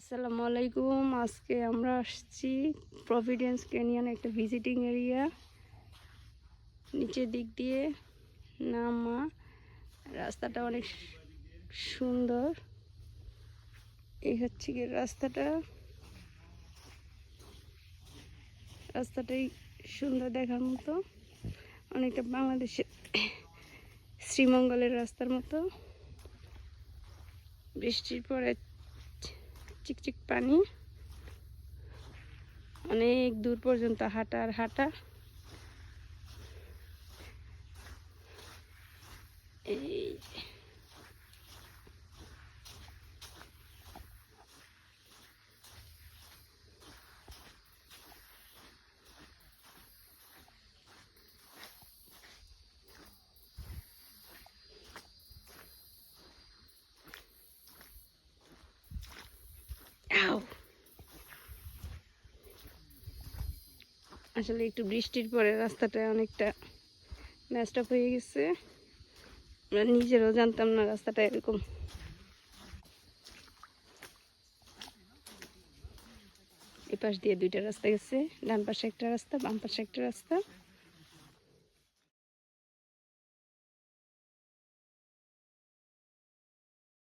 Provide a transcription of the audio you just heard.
আসসালামু আলাইকুম আজকে আমরা আসছি প্রভিডেন্স ক্যানিয়ন একটা ভিজিটিং এরিয়া নিচের দিক দিয়ে নামা। রাস্তাটা অনেক সুন্দর। এই হচ্ছে গিয়ে রাস্তাটা। রাস্তাটাই সুন্দর দেখার মতো। অনেকটা বাংলাদেশের শ্রীমঙ্গলের রাস্তার মতো। বৃষ্টির পরে চিকচিক পানি। অনেক দূর পর্যন্ত হাঁটা আর হাঁটা। এই আসলে একটু বৃষ্টির পরে রাস্তাটা অনেকটা ম্যাচটা হয়ে গেছে। আমরা নিজেরও জানতাম না রাস্তাটা এরকম। এপাশ পাশ দিয়ে দুইটা রাস্তা গেছে, ডান পাশে একটা রাস্তা, বাম পাশে একটা রাস্তা।